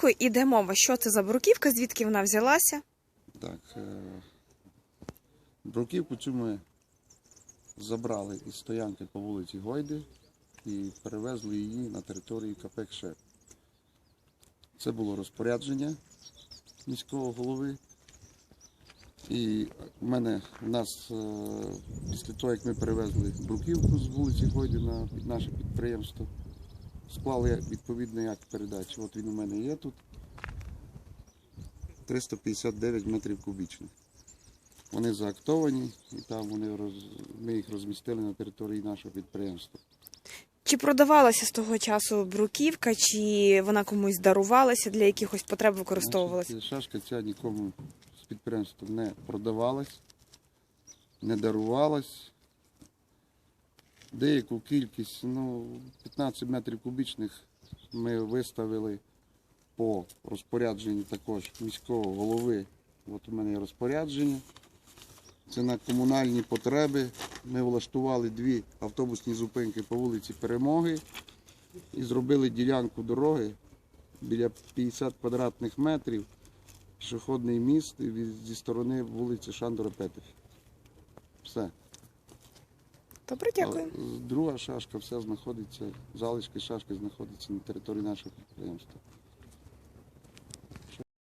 бруківкою іде мова. Що це за бруківка, звідки вона взялася? Так. е, Бруківку цю ми забрали із стоянки по вулиці Гойди і перевезли її на територію КП «Кшеп». Це було розпорядження міського голови. І в мене в нас е, після того, як ми перевезли бруківку з вулиці Гойди на наше підприємство, склали відповідний акт передачі. От він у мене є тут. 359 метрів кубічних. Вони заактовані і там вони роз... ми їх розмістили на території нашого підприємства. Чи продавалася з того часу бруківка, чи вона комусь дарувалася для якихось потреб використовувалася? Значить, Шашка ця нікому з підприємства не продавалась, не дарувалась. Деяку кількість, ну, 15 метрів кубічних ми виставили по розпорядженню також міського голови. От у мене є розпорядження. Це на комунальні потреби. Ми влаштували дві автобусні зупинки по вулиці Перемоги і зробили ділянку дороги біля 50 квадратних метрів, пішохідний міст зі сторони вулиці Шандора Петефі. Все. Добре, дякую. Друга шашка вся знаходиться, залишки шашки знаходяться на території нашого підприємства.